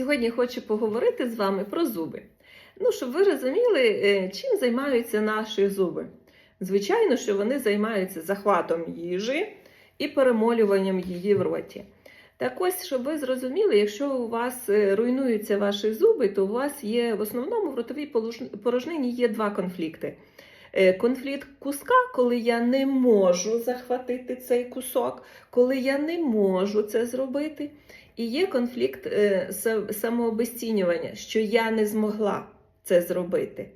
Сьогодні хочу поговорити з вами про зуби. Ну, щоб ви розуміли, е, чим займаються наші зуби. Звичайно, що вони займаються захватом їжі і перемолюванням її в роті. Так ось, щоб ви зрозуміли, якщо у вас е, руйнуються ваші зуби, то у вас є в основному в ротовій порожнині є два конфлікти. Е, Конфлікт куска, коли я не можу захватити цей кусок, коли я не можу це зробити. І є конфлікт е, са- самообезцінювання, що я не змогла це зробити.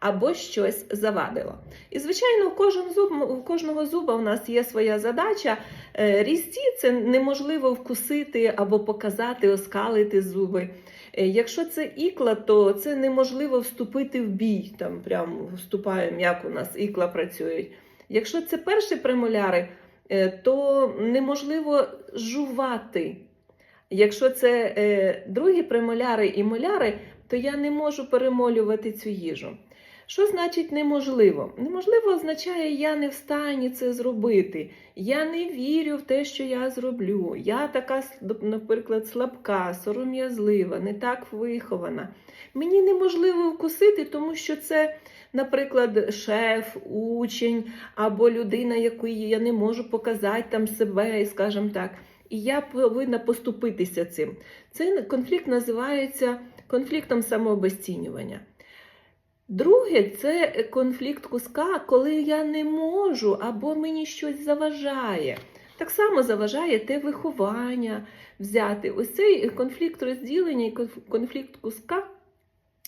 Або щось завадило. І, звичайно, у, кожен зуб, у кожного зуба у нас є своя задача. Е, Різці це неможливо вкусити або показати, оскалити зуби. Е, Якщо це ікла, то це неможливо вступити в бій. Там прямо вступаємо, як у нас ікла працюють. Якщо це перші премоляри, е, то неможливо жувати. Якщо це е, другі премоляри і моляри, то я не можу перемолювати цю їжу. Що значить неможливо? Неможливо означає, я не в стані це зробити. Я не вірю в те, що я зроблю. Я така, наприклад, слабка, сором'язлива, не так вихована. Мені неможливо вкусити, тому що це, наприклад, шеф, учень або людина, якої я не можу показати там себе, скажімо так. І я повинна поступитися цим. Цей конфлікт називається конфліктом самообезцінювання. Друге, це конфлікт куска, коли я не можу або мені щось заважає. Так само заважає те виховання взяти. Ось цей конфлікт розділення і конфлікт куска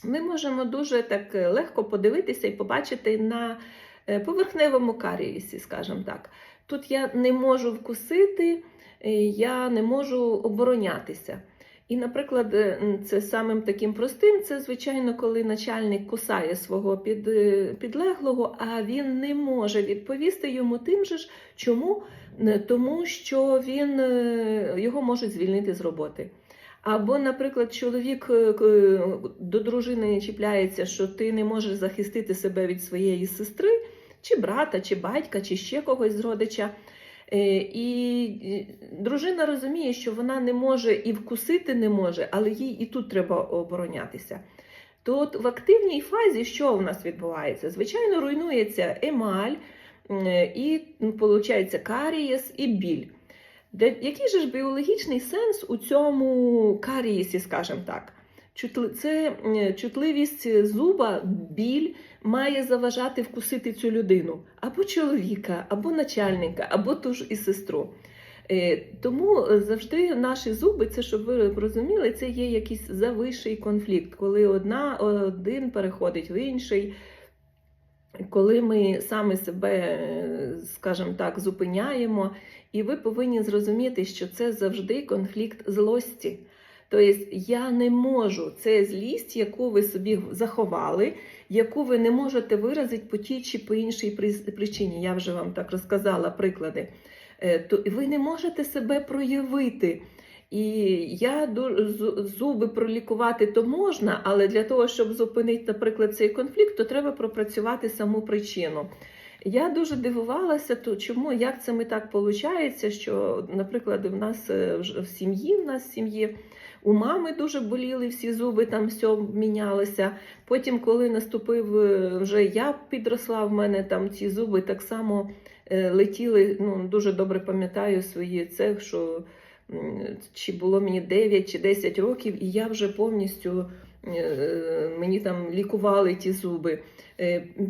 ми можемо дуже так е, легко подивитися і побачити на е, поверхневому карієсі, скажімо так. Тут я не можу вкусити, е, я не можу оборонятися. І, наприклад, е, це самим таким простим, це звичайно, коли начальник кусає свого під, е, підлеглого, а він не може відповісти йому тим же ж, чому? Тому що він е, його можуть звільнити з роботи. Або, наприклад, чоловік до дружини чіпляється, що ти не можеш захистити себе від своєї сестри, чи брата, чи батька, чи ще когось з родича. Е, І е, дружина розуміє, що вона не може і вкусити не може, але їй і тут треба оборонятися. То от в активній фазі що у нас відбувається? Звичайно, руйнується емаль, і виходить карієс і біль. Де, який же ж біологічний сенс у цьому карієсі, скажімо так? Це чутливість зуба, біль має заважати вкусити цю людину або чоловіка, або начальника, або ту ж і сестру. Е, Тому завжди наші зуби, це щоб ви розуміли, це є якийсь завищий конфлікт, коли одна, один переходить в інший, коли ми саме себе, е, скажімо так, зупиняємо, і ви повинні зрозуміти, що це завжди конфлікт злості. Тобто я не можу, це злість, яку ви собі заховали, яку ви не можете виразити по тій чи по іншій при- причині. Я вже вам так розказала приклади. Е, То ви не можете себе проявити. І я зуби пролікувати то можна, але для того, щоб зупинити, наприклад, цей конфлікт, то треба пропрацювати саму причину. Я дуже дивувалася, то чому як це ми так виходить, що, наприклад, в нас е, в сім'ї, в нас в сім'ї у мами дуже боліли всі зуби, там все мінялося. Потім, коли наступив е, вже я підросла, в мене там ці зуби так само е, летіли. Ну дуже добре пам'ятаю свої це, що чи було мені 9 чи 10 років, і я вже повністю е, мені там лікували ті зуби.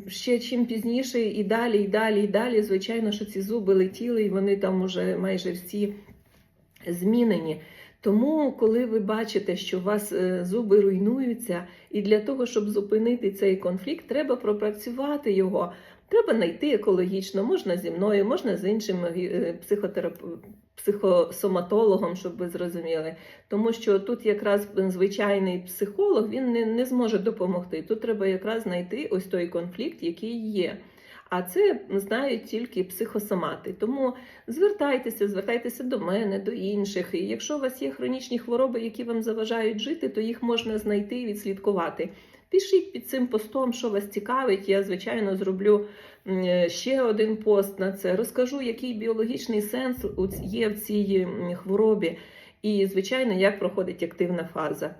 Ще чим пізніше, і далі, і далі, і далі, звичайно, що ці зуби летіли, і вони там уже майже всі змінені. Тому, коли ви бачите, що у вас е, зуби руйнуються, і для того, щоб зупинити цей конфлікт, треба пропрацювати його. Треба знайти екологічно, можна зі мною, можна з іншим е, психотерап... психосоматологом, щоб ви зрозуміли. Тому що тут якраз звичайний психолог він не, не зможе допомогти. Тут треба якраз знайти ось той конфлікт, який є. А це знають тільки психосомати. Тому звертайтеся, звертайтеся до мене, до інших. І якщо у вас є хронічні хвороби, які вам заважають жити, то їх можна знайти і відслідкувати. Пишіть під цим постом, що вас цікавить. Я, звичайно, зроблю ще один пост на це. Розкажу, який біологічний сенс є в цій хворобі, і, звичайно, як проходить активна фаза.